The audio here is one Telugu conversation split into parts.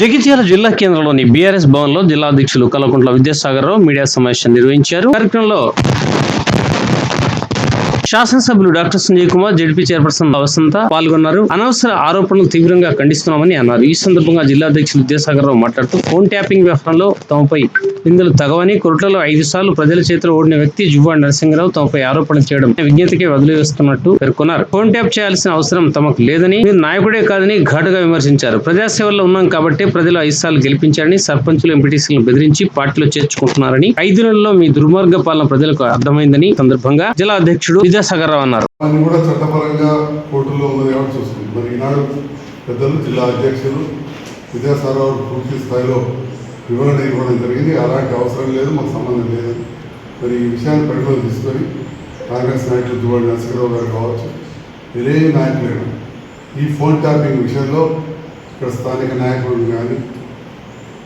జగిత్యాల జిల్లా కేంద్రంలోని బీఆర్ఎస్ భవన్లో జిల్లా అధ్యక్షులు కలకుంట్ల విద్యాసాగర్ రావు మీడియా సమావేశం నిర్వహించారు. కార్యక్రమంలో శాసనసభ్యులు doctor Sanjay Kumar ZP chairperson Vasantha పాల్గొన్నారు. అనవసర ఆరోపణలు తీవ్రంగా ఖండిస్తున్నామని అన్నారు. ఈ సందర్భంగా జిల్లా అధ్యక్షులు విద్యాసాగర్ రావు మాట్లాడుతూ ఫోన్ ట్యాపింగ్ వ్యవహారంలో తమపై నిందలు తగవని కొరటలో ఐదు సార్లు ప్రజల చేతిలో ఓడిన వ్యక్తి జువ్వాడి నరసింహరావు తమపై ఆరోపణలు చేయడం విజ్ఞతకే వదిలివేస్తున్నట్టు పేర్కొన్నారు. ఫోన్ ట్యాప్ చేయాల్సిన అవసరం తమకు లేదని మీరు నాయకుడే కాదని ఘాటుగా విమర్శించారు. ప్రజాసేవల్లో ఉన్నాం కాబట్టి ప్రజలు ఐదు సార్లు గెలిపించారని సర్పంచులు ఎంపీటీసీలను బెదిరించి పార్టీలో చేర్చుకుంటున్నారని ఐదు నెలల్లో మీ దుర్మార్గ పాలన ప్రజలకు అర్థమైందని సందర్భంగా జిల్లా అధ్యక్షుడు విద్యాసాగర్ అన్నారు. కూడా చట్టపరంగా కోర్టులో ఉన్నది కాబట్టి చూస్తుంది. మరి ఈనాడు పెద్దలు జిల్లా అధ్యక్షులు విద్యాసాగర్ పూర్తి స్థాయిలో వివరణ ఇవ్వడం జరిగింది. అలాంటి అవసరం లేదు మాకు సంబంధం లేదు. మరి ఈ విషయాన్ని పరిగణలో తీసుకొని కాంగ్రెస్ నాయకులు దువాడి నరసింహరావు గారు కావచ్చు వేరే నాయకులైనా ఈ ఫోన్ ట్యాపింగ్ విషయంలో ఇక్కడ స్థానిక నాయకులు కానీ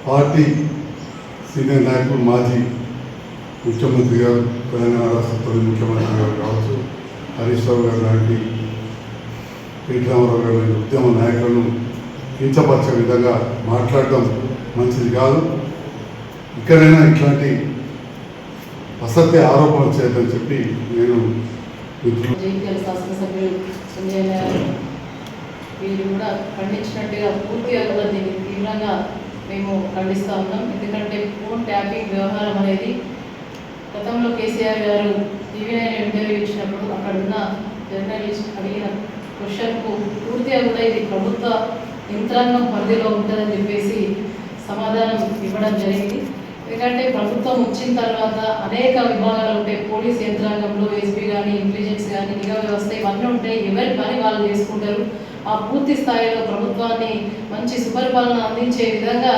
పార్టీ సీనియర్ నాయకులు మాజీ ముఖ్యమంత్రి గారు తెలంగాణ రాష్ట్ర తొలి ముఖ్యమంత్రి గారు కావచ్చు హరీష్ రావు గారు లాంటి పీటీ రామారావు గారు లాంటి ఉద్యమ నాయకులను కించపరిచే విధంగా మాట్లాడటం మంచిది కాదు. ఇక్కడైనా ఇట్లాంటి అసత్య ఆరోపణలు చేయదని చెప్పి నేను మిత్రులు వీరు కూడా ఖండించినట్టుగా పూర్తిగా కూడా దీన్ని తీవ్రంగా మేము ఖండిస్తూ ఉన్నాం. ఎందుకంటే ఫోన్ ట్యాపింగ్ వ్యవహారం అనేది గతంలో కేసీఆర్ గారు టీవీ ఇంటర్వ్యూ ఇచ్చినప్పుడు అక్కడ ఉన్న జర్నలిస్ట్ అడిగిన క్వశ్చన్కు పూర్తిగా కూడా ఇది ప్రభుత్వ యంత్రాంగం పరిధిలో ఉంటుందని చెప్పేసి సమాధానం ఇవ్వడం జరిగింది. ఎందుకంటే ప్రభుత్వం వచ్చిన తర్వాత అనేక విభాగాలు ఉంటాయి. పోలీస్ యంత్రాంగంలో ఎస్పీ కానీ ఇంటెలిజెన్స్ కానీ నిఘా వ్యవస్థ ఇవన్నీ ఉంటాయి. ఎవరి పని వాళ్ళు చేసుకుంటారు. ఆ పూర్తి స్థాయిలో ప్రభుత్వాన్ని మంచి సుపరిపాలన అందించే విధంగా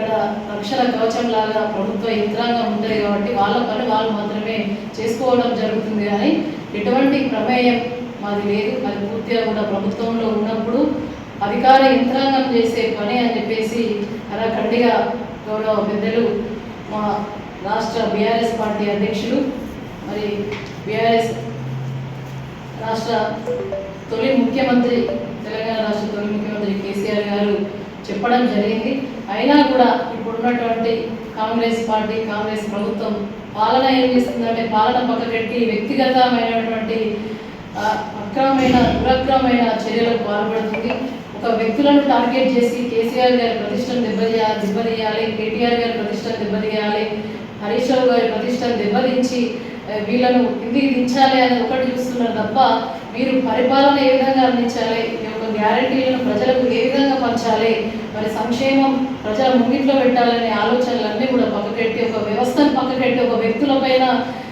ఇక్కడ రక్షణ కవచం లాగా ప్రభుత్వ యంత్రాంగం ఉంటుంది కాబట్టి వాళ్ళ పని వాళ్ళు మాత్రమే చేసుకోవడం జరుగుతుంది కానీ ఎటువంటి ప్రమేయం మాది లేదు. అది పూర్తిగా కూడా ప్రభుత్వంలో ఉన్నప్పుడు అధికార యంత్రాంగం చేసే పని అని చెప్పేసి అలా ఖండిగా గౌరవ పెద్దలు మా రాష్ట్ర బీఆర్ఎస్ పార్టీ అధ్యక్షులు మరి బీఆర్ఎస్ రాష్ట్ర తొలి ముఖ్యమంత్రి తెలంగాణ రాష్ట్ర తొలి ముఖ్యమంత్రి కేసీఆర్ గారు చెప్పడం జరిగింది. అయినా కూడా ఇప్పుడున్నటువంటి కాంగ్రెస్ పార్టీ కాంగ్రెస్ ప్రభుత్వం పాలన ఏం చేస్తుందంటే పాలన పక్కకెట్టి వ్యక్తిగతమైనటువంటి అక్రమమైన దురక్రమమైన చర్యలకు పాల్పడుతుంది. ఒక వ్యక్తులను టార్గెట్ చేసి కేసీఆర్ గారి ప్రతిష్టను దెబ్బతీయ దెబ్బతీయాలి కేటీఆర్ గారి ప్రతిష్టను దెబ్బతీయాలి హరీష్ రావు గారి ప్రతిష్టను దెబ్బతించి వీళ్ళను కిందికి దించాలి అని ఒకటి చూస్తున్నారు తప్ప మీరు పరిపాలన ఏ విధంగా అందించాలి? ఈ యొక్క గ్యారంటీలను ప్రజలకు ఏ మరి సంక్షేమం ప్రజల ముంగిట్లో పెట్టాలనే ఆలోచనలన్నీ కూడా పక్కకెట్టి ఒక వ్యవస్థను పక్కకెట్టి ఒక వ్యక్తులపైన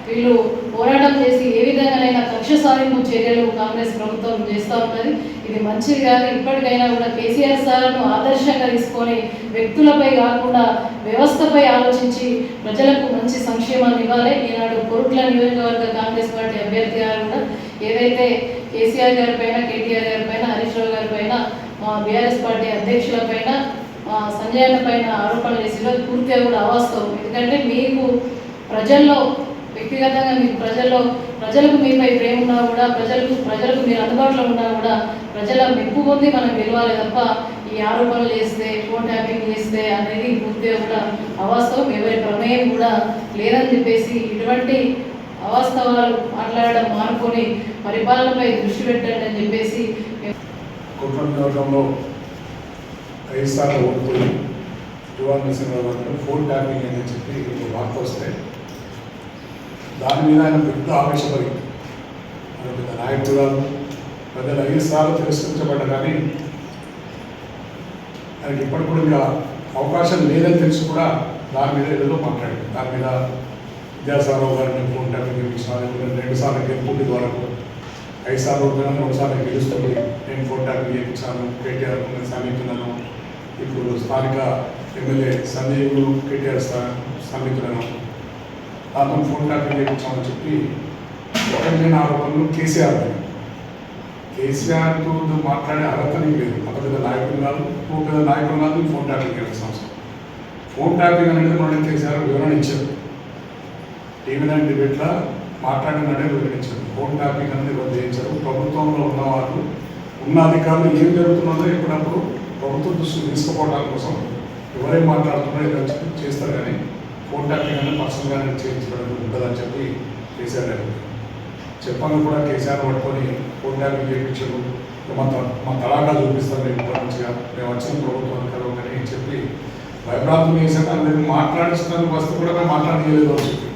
వీళ్ళు పోరాటం చేసి ఏ విధంగానైనా కక్ష సాధింపు చర్యలు కాంగ్రెస్ ప్రభుత్వం చేస్తూ ఉన్నది. ఇది మంచిది కాదు. ఇప్పటికైనా కూడా కేసీఆర్ సార్ను ఆదర్శంగా తీసుకొని వ్యక్తులపై కాకుండా వ్యవస్థపై ఆలోచించి ప్రజలకు మంచి సంక్షేమాన్ని ఇవ్వాలి. ఈనాడు కోరుట్ల నియోజకవర్గ కాంగ్రెస్ పార్టీ అభ్యర్థి గారు కూడా ఏదైతే కేసీఆర్ గారి పైన కేటీఆర్ గారి పైన హరీష్ రావు గారి పైన బీఆర్ఎస్ పార్టీ అధ్యక్షుల పైన సంజయ్ పైన ఆరోపణలు చేసిన పూర్తిగా కూడా అవాస్తవం. ఎందుకంటే మీకు ప్రజల్లో వ్యక్తిగతంగా మీకు ప్రజల్లో ప్రజలకు మీపై ప్రేమ ఉన్నా కూడా ప్రజలకు ప్రజలకు మీరు అందుబాటులో ఉన్నా కూడా ప్రజల మెప్పు పొంది మనం గెలవాలి తప్ప ఈ ఆరోపణలు చేస్తే ఫోన్ ట్యాపింగ్ చేస్తే అనేది పూర్తిగా కూడా అవాస్తవం. ఎవరి ప్రమేయం కూడా లేదని చెప్పేసి ఇటువంటి అవాస్తవాలు మాట్లాడడం మానుకొని పరిపాలనపై దృష్టి పెట్టండి అని చెప్పేసి కుటుంబ నియోజకంలో ఐదు ఓడిపోయి యువన్ నరసింహరావు ఫోన్ ట్యాపింగ్ అని చెప్పి ఒక వార్త వస్తే దాని మీద ఆయన పెద్ద ఆవేశపడి ఆయన పెద్ద నాయకుడు ప్రజలు ఐదు సార్లు తిరస్కరించబడ్డ కానీ ఆయనకి ఇప్పటికి కూడా ఇంకా అవకాశం లేదని తెలిసి కూడా దాని మీద ఏదో మాట్లాడాడు దాని మీద విద్యాసాగరావు గారిని ఫోన్ ట్యాపింగ్ చేయించిన రెండు సార్లు గెలుపుండి వరకు ఐదు సార్లు ఒకసారి గెలుస్తుంది నేను ఫోన్ ట్యాపింగ్ చేయించాను కేటీఆర్ సమీపులను ఇప్పుడు స్థానిక ఎమ్మెల్యే సంజయ్ కేటీఆర్ సమీపులను అతను ఫోన్ టాపింగ్ చేయించామని చెప్పి ఒకరిమైన ఆరోపణలు కేసీఆర్ కేసీఆర్తో మాట్లాడే అర్హత నీకు లేదు. ఒక పెద్ద నాయకుడు కాదు ఒక పెద్ద నాయకుడు కాదు ఫోన్ ట్యాపింగ్ చేయాల్సిన అవసరం ఫోన్ ట్యాపింగ్ అనేది మనం కేసీఆర్ వివరణ ఇచ్చారు టీవీ నైన్ డిబేట్లో మాట్లాడిననే వివరించారు ఫోన్ ట్యాపింగ్ అనేది రద్దు చేయించారు ప్రభుత్వంలో ఉన్నవాళ్ళు ఉన్న అధికారులు ఏం జరుగుతున్నదో ఎప్పుడప్పుడు ప్రభుత్వం దృష్టికి తీసుకుపోవడం కోసం ఎవరేం మాట్లాడుతున్నారో ఏదో చెప్పి చేస్తారు కానీ ఫోన్ ట్యాపింగ్ అనేది పర్సనల్గానే చేయించడం ఉంటుందని చెప్పి కేసీఆర్ గారు చెప్పాను కూడా కేసీఆర్ పట్టుకొని ఫోన్ ట్యాపింగ్ చేయించారు. మా త- మా తలాగా చూపిస్తాం మేము మంచిగా మేము వచ్చిన ప్రభుత్వం కలవని చెప్పి భయభ్రాంతం చేశాక అందరికి మాట్లాడిస్తున్న వస్తే కూడా మేము మాట్లాడలేదు అని చెప్పి.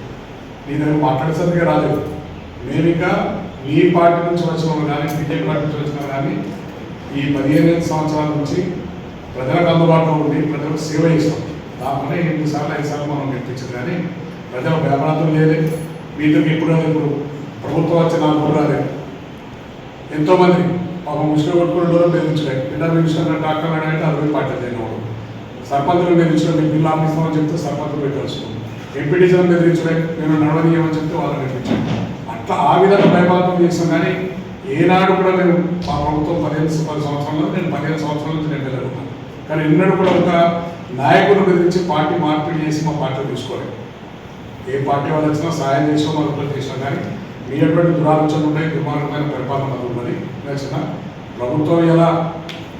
నీ దగ్గర మాట్లాడేసరికి రాలేదు. మేము ఇంకా మీ పార్టీ నుంచి వచ్చిన వాళ్ళు కానీ బీజేపీ పార్టీ నుంచి వచ్చిన కానీ ఈ పదిహేను సంవత్సరాల నుంచి ప్రజలకు అందుబాటులో ఉండి ప్రజలకు సేవ చేస్తాం. దానివల్ల ఎనిమిది సార్లు ఐదు సార్లు మనం గెలిపించింది కానీ ప్రజలు భయభ్రాంతం లేదు. మీతో ఇప్పుడు ఇప్పుడు. ప్రభుత్వం వచ్చి నాకు రాలేదు. ఎంతోమంది ఒక ముస్లిం కొట్టుకున్న దూరం బెదిరించలే బిడ్డ బెదిరించిన డాక్టర్ అడిగితే అరవై పార్టీ చేయడం సర్పంచులు బెదిరించడం మీకు బిల్లు అని చెప్తే సర్పంచులు పెట్టాల్సింది ఎంపీటీసీలను బెదిరించలే నేను నడవనీయమని చెప్తే వాళ్ళని పెట్టించాను అట్లా ఆ విధంగా భయపాతం చేస్తాం కానీ ఏనాడు కూడా నేను మా ప్రభుత్వం పదిహేను పది సంవత్సరాలు నేను పదిహేను సంవత్సరాల నుంచి నేను వెళ్ళగలుగుతాను కానీ ఎన్నడూ కూడా ఒక నాయకులు గురించి పార్టీ మార్పిడి చేసి మా పార్టీ తీసుకోలేదు. ఏ పార్టీ వాళ్ళు వచ్చినా సాయం చేసాం మరొకరు చేసినా కానీ మీ ఎటువంటి దురాలోచనలు ఉంటాయి దుర్మార్గమైన పరిపాలన మాకు ఉన్నది. నచ్చిన ప్రభుత్వం ఎలా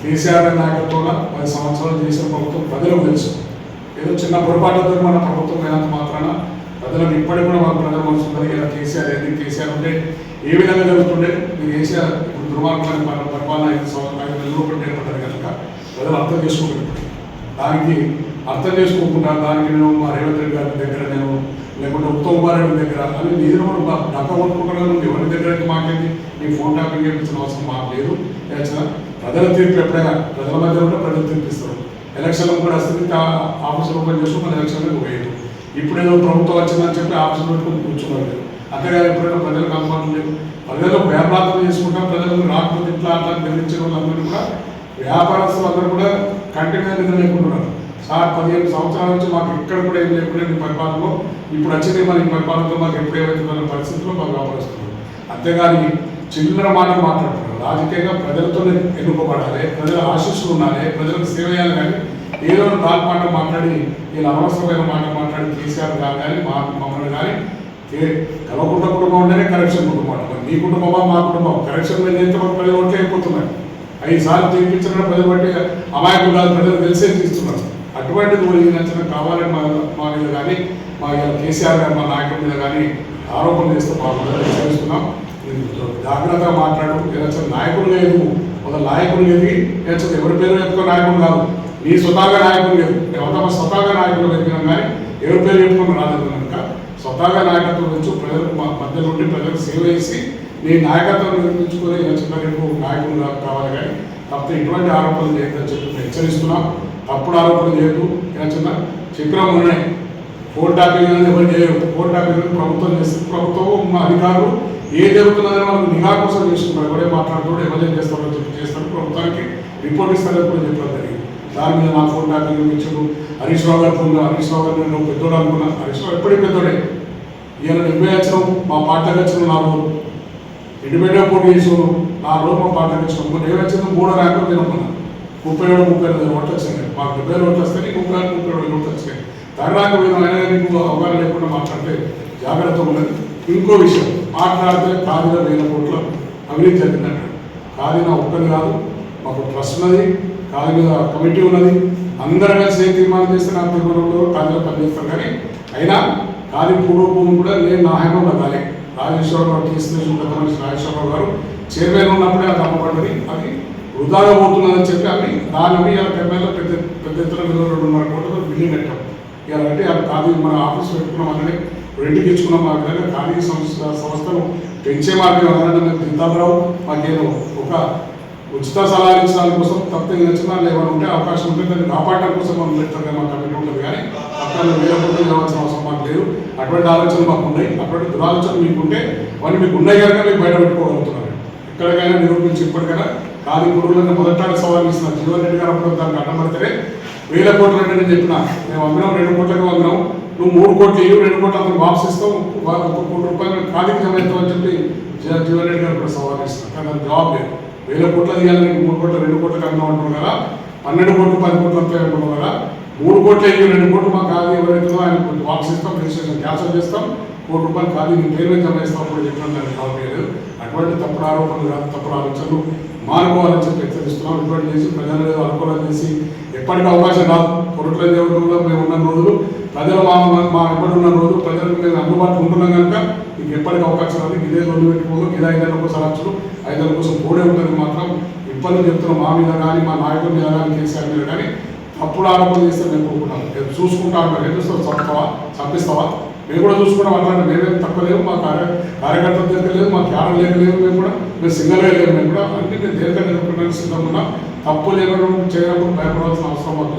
కేసీఆర్ నాయకత్వంలో పది సంవత్సరాలు చేసిన ప్రభుత్వం ప్రజలకు తెలుసు. ఏదో చిన్న పొరపాటుతో మన ప్రభుత్వం అయినంత మాత్రాన అందులో ఇప్పటికి కూడా మాకు ప్రజల మనసు ఉన్నది. కేసీఆర్ ఏంది? కేసీఆర్ ఉంటే ఏ విధంగా జరుగుతుండే మీరు కేసీఆర్ ఇప్పుడు దుర్మార్గమైన పరిపాలన ఐదు సంవత్సరాలు ఐదు నెలలు కూడా కనుక ప్రజలు అర్థం చేసుకోగలుగుతారు దానికి అర్థం చేసుకోకుండా దానికి నేను మా రేవంత్ రెడ్డి గారి దగ్గర నేను లేకుంటే ఉత్తమ్ కుమార్ రెడ్డి దగ్గర అని నేను కూడా డక్క కొట్టుకుంటున్నాను ఎవరి దగ్గర అయితే మాట్లాడి నీ ఫోన్ టాపింగ్ చేయించిన అవసరం మాకు లేదు. ప్రజల తీర్పు ఎప్పుడైనా ప్రజల మధ్య ఉంటే ప్రజలు తీర్పిస్తారు. ఎలక్షన్ కూడా వస్తుంది ఆఫీసులు ఓపెన్ చేసుకుని ఎలక్షన్లకు ఎలక్షన్ పోయేది. ఇప్పుడు ఏదో ప్రభుత్వం వచ్చిందని చెప్పి ఆఫీసులు పెట్టుకుని కూర్చున్నారు. అంతేగాని ఎప్పుడైనా ప్రజలకు అనుమానం లేదు ప్రజలు వ్యాపారం చేసుకుంటాం ప్రజలకు రాకపోతే ఇట్లా అట్లా బెదిరించిన వాళ్ళందరూ కూడా వ్యాపారస్తులు అందరూ కూడా కంటిన్యూ నిధులు లేకుంటున్నారు సార్ పదిహేను సంవత్సరాల నుంచి మాకు ఎక్కడ కూడా ఏం లేకుండా పరిపాలనలో. ఇప్పుడు వచ్చింది మన ఈ పరిపాలనలో మాకు ఎప్పుడు ఏమవుతుందన్న పరిస్థితుల్లో మాకు వ్యాపారస్తున్నారు అంతేగాని చిల్లర మాట మాట్లాడుతున్నారు. రాజకీయంగా ప్రజలతో ఎన్నుకోబడాలి ప్రజల ఆశీస్సులు ఉండాలి ప్రజలకు సేవ చేయాలి కానీ ఏదో నాలుగు మాట మాట్లాడి వీళ్ళు అనవసరమైన మాట మాట్లాడి కేసీఆర్ గారు కానీ మా మమ్మల్ని కానీ ఏ- కుటుంబం ఉంటేనే కరెక్షన్ కుటుంబం మీ కుటుంబమా మా కుటుంబం కరెక్షన్ మీద ఎంత ప్రజలు ఓట్లు అయిపోతున్నాయి ఐదు సార్లు తీర్పించిన ప్రజలు బట్టి అమాయకులు కాదు ప్రజలు తెలిసే తీస్తున్నారు. అటువంటిది కూడా నచ్చిన కావాలని మా మా మీద కానీ మా ఇలా కేసీఆర్ గారు మా నాయకుల మీద కానీ ఆరోపణలు చేస్తే మా ప్రజలు హెచ్చరిస్తున్నాం. జాగ్రత్తగా మాట్లాడు. ఏదైనా నాయకులు లేదు. ఒక నాయకులు లేదు. ఎవరి పేరు ఎక్కువ నాయకులు కాదు. నీ స్వతహాగా నాయకులు లేదు ఎవరి స్వతహాగా నాయకులు వెతికినాం కానీ ఎవరి పేరు చెప్పుకుని రాలేదు కనుక. స్వతహాగా నాయకత్వం నుంచి ప్రజలకు మా మధ్య నుండి ప్రజలకు సేవ చేసి నీ నాయకత్వం నిర్మించుకొని చిన్న రేపు నాయకులు కావాలి కానీ తప్పితే ఇటువంటి ఆరోపణలు చేయొద్దని చెప్పి హెచ్చరిస్తున్నాం. తప్పుడు ఆరోపణలు చేయొద్దు. చిన్న చక్రం ఉన్నాయి కోర్టు ట్యాపింగ్ అనేది ఎవరు చేయరు. కోర్టు ట్యాపింగ్ ప్రభుత్వం చేస్తుంది ప్రభుత్వం మా అధికారులు ఏ జరుగుతున్నదని వాళ్ళు నిఘా కోసం చేసుకుంటారు. ఎవరే మాట్లాడుతూ ఎవరేం చేస్తారో చెప్పి చేస్తారు. ప్రభుత్వానికి రిపోర్ట్ ఇస్తారని కూడా చెప్పడం జరిగింది. దాని మీద నా ఫోన్ ట్యాపింగ్ ఇచ్చారు హరీష్ రావు గారు ఫోన్ హరీష్ రావు గారు నేను పెద్దోడు అనుకున్నా. హరీష్ రావు ఎప్పటికీ పెద్దోడే. ఈయన డెబ్బై వచ్చినాం మా పార్టీకి వచ్చిన నా రోజు ఇండిపెండెంట్ పోటీ చేసాను నా రోజు మా పార్టీకి వచ్చినాం మొన్న ఏ వచ్చిందో మూడో ర్యాంకులు తినుకున్నా. ముప్పై ఏడు ముప్పై ఎనిమిది ఓట్లు వచ్చినాయి మాకు డెబ్బై ఏడు ఓట్లు వస్తే నీకు ముప్పై ఆరు ముప్పై ఏడు ఓట్లు వచ్చినాయి తగ్గడానికి మీరు ఆయన నీకు అవగాహన లేకుండా మాట్లాడితే జాగ్రత్త ఉన్నది ఇంకో విషయం మాట్లాడితే కాదిన వేల కోట్ల అవినీతి జరిగిందంటాడు కాదిన ఒక్కది కాదు మాకు ట్రస్ట్ ఉన్నది. దాని మీద కమిటీ ఉన్నది. అందరం కలిసి ఏం తీర్మానం చేస్తే నాకు తీర్మానంలో కాదిలో పనిచేస్తాం కానీ అయినా కాది పూర్వ కూడా నేను నా హైమం కాలి రాజేశ్వరరావు తీసుకుని రాజేశ్వరరావు గారు చైర్మన్ ఉన్నప్పుడే అది అమ్మబడ్డది అది వృధాగా పోతున్నదని చెప్పి అవి దాని అవి ఆ ఎమ్మెల్యే పెద్ద పెద్ద ఎత్తున మీద రెండున్నర కోట్లతో బిల్డింగ్ కట్టాం. ఇలా అంటే అది కాదు మన ఆఫీస్ పెట్టుకున్నాం అలానే రెండుకి ఇచ్చుకున్నాం మా విధంగా ఖాళీ సంస్థ సంస్థను పెంచే మార్గం అలానే జిందాబరావు మాకేదో ఒక ఉచిత సలహాలు కోసం తప్పు నచ్చినా లేవని ఉంటే అవకాశం ఉంటే దాన్ని కాపాడటం కోసం మనం లేకపోతే కానీ మా కమిటీ ఉంటుంది. కానీ అక్కడ వేరే కోట్లు కావాల్సిన అవసరం మాకు లేదు. అటువంటి ఆలోచనలు మాకు ఉన్నాయి. అటువంటి దురాలోచనలు మీకు ఉంటే అవన్నీ మీకు ఉన్నాయి కనుక మీకు బయట పెట్టుకోగలుగుతున్నారు. ఎక్కడికైనా నిరూపించి ఇప్పటికైనా కాదు గురువులను మొదట సవాల్ ఇస్తున్నారు జీవన్ రెడ్డి గారు అప్పుడు దానికి అడ్డం వేల కోట్లు అంటే నేను చెప్పిన మేము అమ్మినాం రెండు కోట్లకి అమ్మినాం. నువ్వు మూడు కోట్లు ఇవ్వు రెండు కోట్లు అతను వాపస్ ఇస్తావు. ఒక కోటి రూపాయలు ఖాళీకి జమ అని చెప్పి జీవన్ రెడ్డి గారు కూడా సవాల్ ఇస్తున్నారు కానీ దానికి జవాబు లేదు. వేల కోట్ల తీయాలి మూడు కోట్ల రెండు కోట్లు కన్నా అంటున్నాం కదా. పన్నెండు కోట్లు పది కోట్లు వస్తాయి అనుకున్నాం కదా. మూడు కోట్లు అయ్యి రెండు కోట్లు మాకు కాదు ఎవరైతుందో ఆయన కొంచెం వాపస్ ఇస్తాం రిజిస్ట్రేషన్ క్యాన్సల్ చేస్తాం కోటి రూపాయలు కాదు నీ పేరు మీద జమ ఇస్తాం కూడా చెప్పిన దానికి జవాబు అటువంటి తప్పుడు ఆరోపణలు కాదు తప్పుడు ఆలోచనలు మానుకోవాలని చెప్పి హెచ్చరిస్తున్నాం. ఇటువంటి చేసి ప్రజలు అనుకూలం చేసి ఎప్పటికీ అవకాశం రాదు. కొరట్ల దేవుడు మేము ఉన్న రోజులు ప్రజలు మా మా ఎప్పటి ఉన్న రోజు ప్రజలకు మేము అందుబాటులో ఉంటున్నాం కనుక మీకు ఎప్పటికీ అవకాశం రాదు. ఇదే రోజు పెట్టుకోదు ఇదే ఐదేళ్ళ కోసం లక్షలు ఐదేళ్ళ కోసం కూడే ఉంటుంది మాత్రం ఇబ్బంది చెప్తున్నాం. మా మీద కానీ మా నాయకుల మీద కానీ కేసీఆర్ మీద కానీ తప్పుడు ఆరోపణ చేస్తే మేము కోరుకుంటాం రేపు చూసుకుంటా అంటారు ఏం చూస్తావు? చంపుతావా? చంపిస్తావా? మేము కూడా చూసుకుంటాం. అట్లాంటి మేమేం తక్కువ లేవు. మా కార్య కార్యకర్తల దగ్గర లేదు మా క్యాడర్ లేక లేవు. మేము కూడా మేము సింగల్గా లేవు మేము కూడా అన్ని మేము దేనికైనా నిలబడడానికి సిద్ధంగా ఉన్నాం తప్పు లేకుండా చేయడం భయపడాల్సిన అవసరం